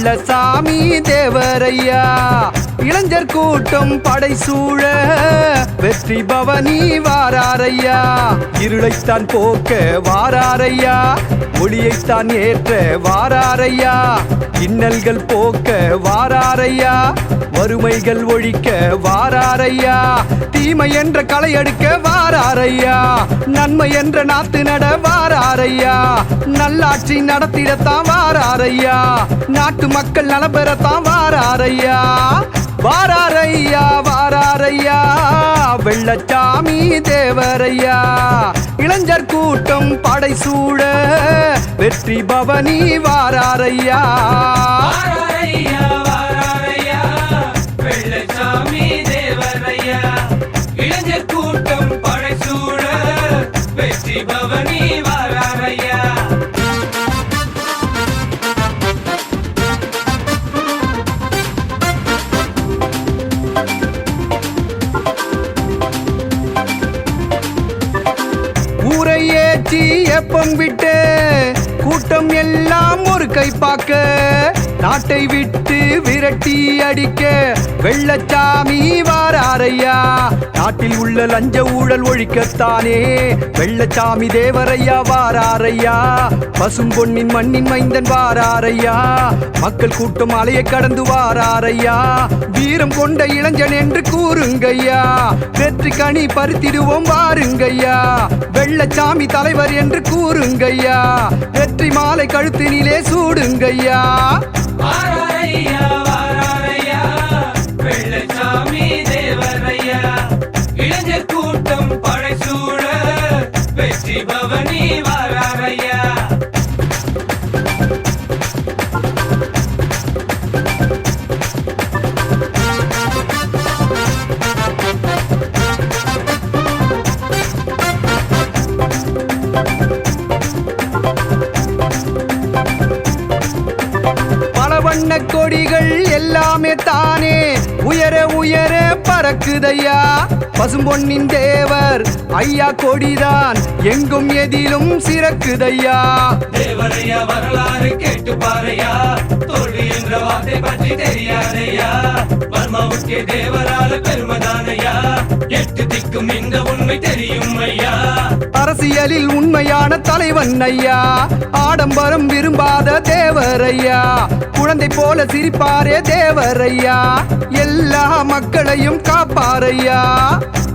நல்ல சாமி தேவரையா இளைஞர் கூட்டம் படை சூழ. வெற்றி பவனி வாராரையா. இருளைத்தான் போக்க வாராரையா. ஒளியைத்தான் ஏற்ற வாராரையா. இன்னல்கள் போக்க வாராரையா. வறுமைகள் ஒழிக்க வாராரையா. தீமை என்ற களை எடுக்க வாராரையா. நன்மை என்ற நாத்து நட வாராரையா. நல்லாட்சி நடத்திடத்தான் வாராரையா. நாட்டு மக்கள் நலம் பெறத்தான் வாராரையா. வாராரையா வாராரையா வெள்ளச்சாமி தேவரையா. இளைஞர் கூட்டம் படை சூழ வெற்றி பவனி வாராரையா. வாராரையா, வாராரையா, வெற்றி பவனி வார தீயப்பம் விட்டு கூட்டம் எல்லாம் ஒரு கை பார்க்க. நாட்டை விட்டு விரட்டி அடிக்க வெள்ளச்சாமி வாராரையா. நாட்டில் உள்ள லஞ்ச ஊழல் ஒழிக்கத்தானே. வெள்ளச்சாமி தேவரையா வாராரையா. பசும்பொன்னின் மண்ணின் மைந்தன் வாராரையா. மக்கள் கூட்டம் அலையை கடந்து வாராரையா. வீரம் கொண்ட இளைஞன் என்று கூறுங்கய்யா. வெற்றி கனி பறித்திடுவோம் வாருங்கய்யா. வெள்ளச்சாமி தலைவர் என்று கூறுங்கய்யா. வெற்றி மாலை கழுத்தினிலே சூடுங்கய்யா. கூட்டம் படைசூழ, வெற்றி பவனி வாராரையா. பசும்பொன்னின் தேவர். ஐயா கொடிதான். எங்கும் எதிலும் சிறக்குதையா? தேவரையா வரலாறு கேட்டு பாரையா? தோல்வி என்ற வார்த்தை பற்றி தெரியாதையா? வர்மாவுக்கே தேவரால பெருமதானையா? எட்டு திக்கும் இந்த உண்மை தெரியும் ஐயா. அரசியலில் உண்மையான தலைவன் ஐயா. ஆடம்பரம் விரும்பாத தேவரையா குழந்தை போல சிரிப்பாரே தேவரையா எல்லா மக்களையும் காப்பாரையா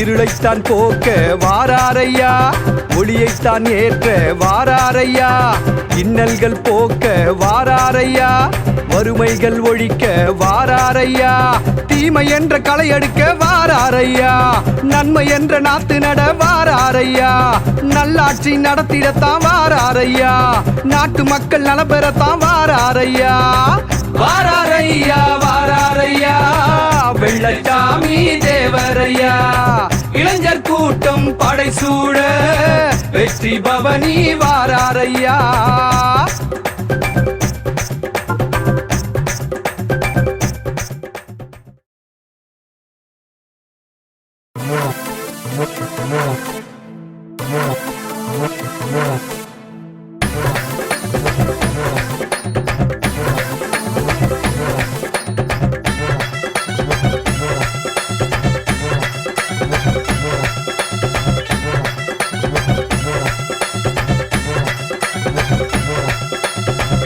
இருளைத்தான் போக்க வாராரையா ஒளியைத்தான் ஏற்ற வாராரையா இன்னல்கள் போக்க வாராரையா வறுமைகள் ஒழிக்க வாராரையா தீமை என்ற களை எடுக்க வாராரையா நன்மை என்ற நாத்து நட வாராரையா நல்லாட்சி நடத்திடத்தான் வாராரையா நாட்டு மக்கள் நலபெறத்தான் வாராரையா. வாராரையா வாராரையா வெள்ளச்சா படை சூழ வெற்றி பவனி வாராரையா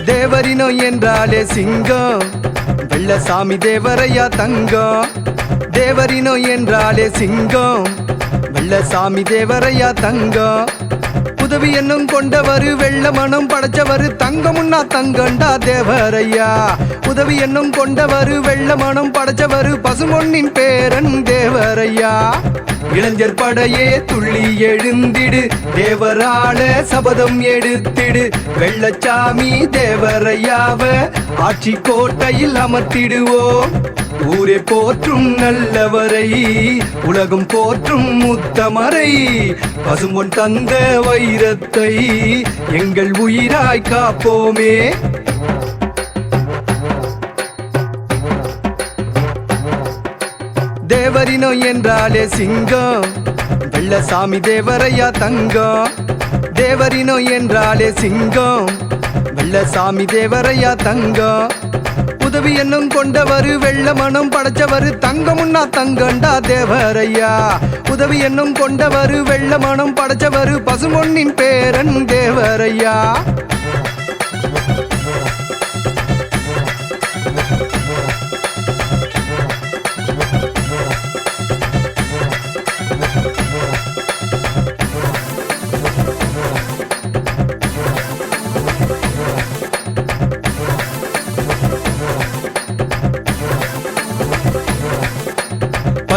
தேவரினோ என்றாலே சிங்கம். வெள்ளசாமி தேவரையா தங்கம். தேவரினோ என்றாலே சிங்கம். வெள்ளசாமி தேவரையா தங்கம். உதவி என்னும் கொண்டவரு வெள்ள மனம் படைச்சவரு தங்கமுன்னா தங்கண்டா தேவரையா. உதவி என்னும் கொண்டவரு வெள்ள மனம் படைச்சவரு பசுமொன்னின் பேரன் தேவரையா. இளைஞர் படையே துள்ளி எழுந்திடு தேவரான சபதம் எடுத்திடு வெள்ளச்சாமி தேவரையாவ. ஆட்சி கோட்டையில் அமர்த்திடுவோம். ஊரே போற்றும் நல்லவரை உலகம் போற்றும் முத்தமரை பசும்பொன் தந்த வைரத்தை எங்கள் உயிராய் காப்போமே. தேவரினோ என்றாலே சிங்கம் வெள்ளசாமி தேவரையா தங்கம். தேவரினோ என்றாலே சிங்கம் சாமி தேவரையா தங்கம் உதவி என்னும் கொண்டவரு வெள்ள மனம் படைச்சவரு தங்கமுன்னா தங்கண்டா தேவரையா. உதவி என்னும் கொண்டவரு வெள்ள மனம் படைச்சவரு பசுமொன்னின் பேரன் தேவரையா.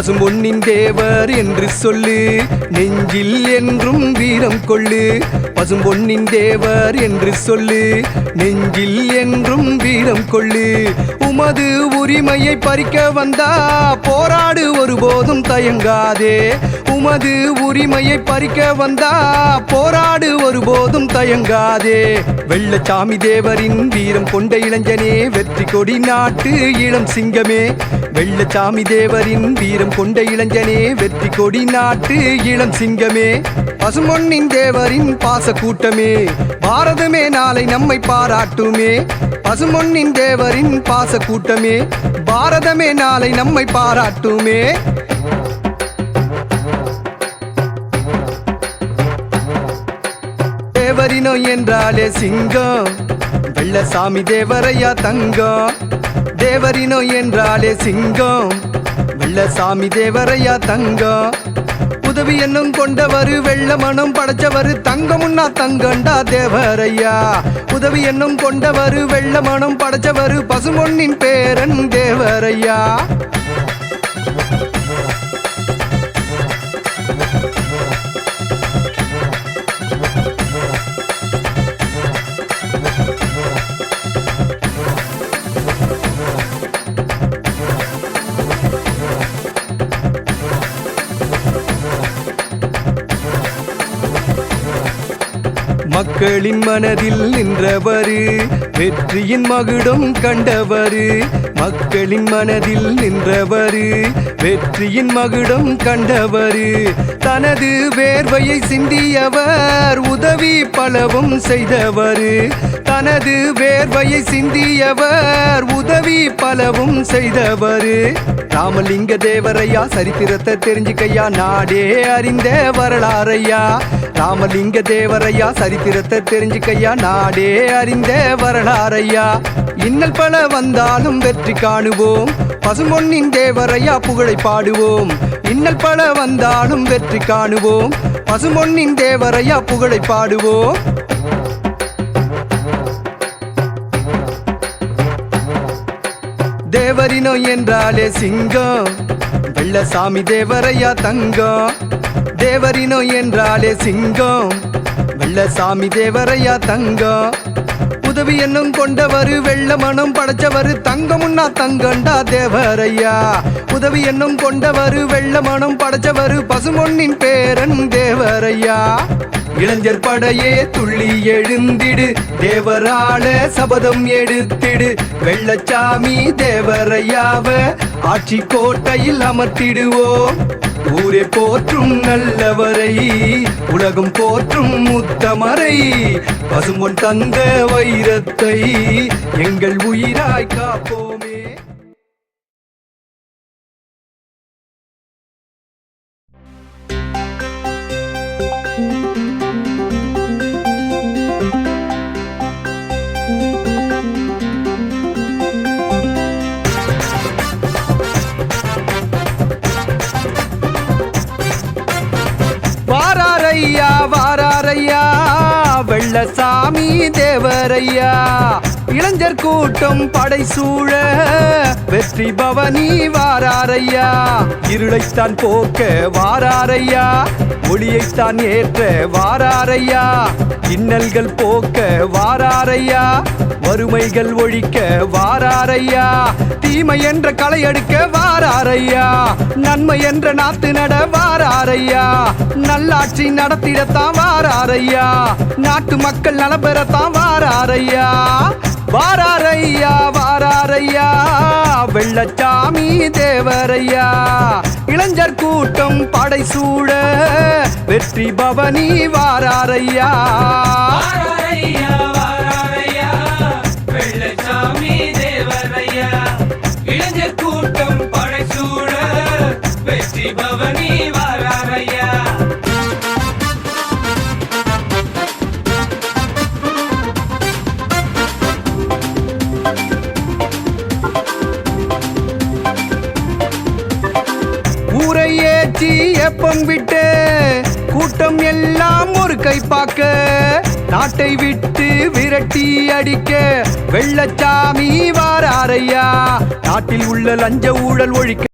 பசும்பொன்னின் தேவர் என்று சொல்லு நெஞ்சில் என்றும் வீரம் கொள்ளு. பசும் பொன்னின் தேவர் என்று சொல்லு நெஞ்சில் என்றும் வீரம் கொள்ளு. உமது உரிமையை பறிக்க வந்தா போராடு ஒருபோதும் தயங்காதே. உமது உரிமையை பறிக்க வந்தா போராடு ஒருபோதும் தயங்காதே. வெள்ளச்சாமி தேவரின் வீரம் கொண்ட இளைஞனே வெற்றி கொடி நாட்டு இளம் சிங்கமே. வெள்ளச்சாமி தேவரின் வீரம் கொண்ட இளைஞனே வெற்றி கொடி நாட்டு இளம் சிங்கமே. பசுமொன்னின் தேவரின் பாச கூட்டமே பாரதமே நாளை நம்மை பாராட்டுமே. பசுமொன்னின் தேவரின் பாச கூட்டமே பாரதமே நாளை நம்மை பாராட்டுமே. தேவரினோ என்றாலே சிங்கம். வெள்ளசாமி தேவரையா தங்கம். தேவரினோ என்றாலே சிங்கம். வெள்ளசாமி தேவரையா தங்கம். உதவி என்னும் கொண்டவர் வெள்ள மனம் படைச்சவரு தங்கமுன்னா தங்கண்டா தேவரையா. உதவி என்னும் கொண்டவரு வெள்ள மனம் படைச்சவரு பசுமொன்னின் பேரன் தேவரையா. மக்களின் மனதில் நின்றவரு வெற்றியின் மகுடம் கண்டவரு மக்களின் மனதில் நின்றவரு வெற்றியின் மகுடம் கண்டவரு. தனது வேர்வையை சிந்தியவர் உதவி பலவும் செய்தவரு. தனது வேர்வையை சிந்தியவர் உதவி பலவும் செய்தவரு. ராமலிங்க தேவரையா சரித்திரத்தை தெரிஞ்சுக்கையா நாடே அறிந்த வரலாறையா. ராமலிங்க தேவரையா சரித்திரத்தை தெரிஞ்சுக்கையா நாடே அறிந்த வரலாறையா. இன்னல் பல வந்தாலும் வெற்றி காணுவோம். பசும்பொன்னின் தேவரையா புகழை பாடுவோம். இன்னல் பல வந்தாலும் வெற்றி காணுவோம். பசும்பொன்னின் தேவரையா புகழை பாடுவோம். தேவரினோ என்றாலே சிங்கம். வெள்ளசாமி தேவரையா தங்கம். தேவரினோ என்றாலே சிங்கம். வெள்ளசாமி தேவரையா தங்கம். உதவி என்னும் கொண்டவர் வெள்ள மனம் படைச்சவர் தங்கமுன்னா தங்கண்டா தேவரையா. உதவி என்னும் கொண்டவர் வெள்ள மனம் படைச்சவர் பசுமொன்னின் பேரன் தேவரையா. இளைஞர் படையே துள்ளி எழுந்திடு தேவரால சபதம் எடுத்திடு வெள்ளச்சாமி தேவரையாவ ஆட்சி கோட்டையில் அமர்த்திடுவோம். ஊரே போற்றும் நல்லவரை உலகம் போற்றும் முத்தமரை பசும்பொன் தந்த வைரத்தை எங்கள் உயிராய் காப்போமே. thank you Vellasamy தேவரையா. இளைஞர் கூட்டம் படை சூழ வெற்றி பவனி வாராரையா. இருளைத்தான் போக்க வாராரையா ஒளியைத்தான் ஏற்ற வாராரையா. இன்னல்கள் போக்க வாராரையா வறுமைகள் ஒழிக்க வாராரையா. தீமை என்ற களை எடுக்க வாராரையா. நன்மை என்ற நாத்து நட வாராரையா. நல்லாட்சி நடத்திடத்தான் வாராரையா. நாட்டு நாட்டு மக்கள் நலபெறத்தான் வாராரையா வாராரையா வாராரையா வெள்ளச்சாமி தேவரையா இளைஞர் கூட்டம் படை சூழ வெற்றி பவனி வாராரையா கூட்டம் படை வெள்ளச்சாமி வெற்றி பவனி குடும்பம் விட்டு கூட்டம் எல்லாம் ஒரு கை பார்க்க நாட்டை விட்டு விரட்டி அடிக்க வெள்ளச்சாமி வாராரையா நாட்டில் உள்ள லஞ்ச ஊழல் ஒழிக்க.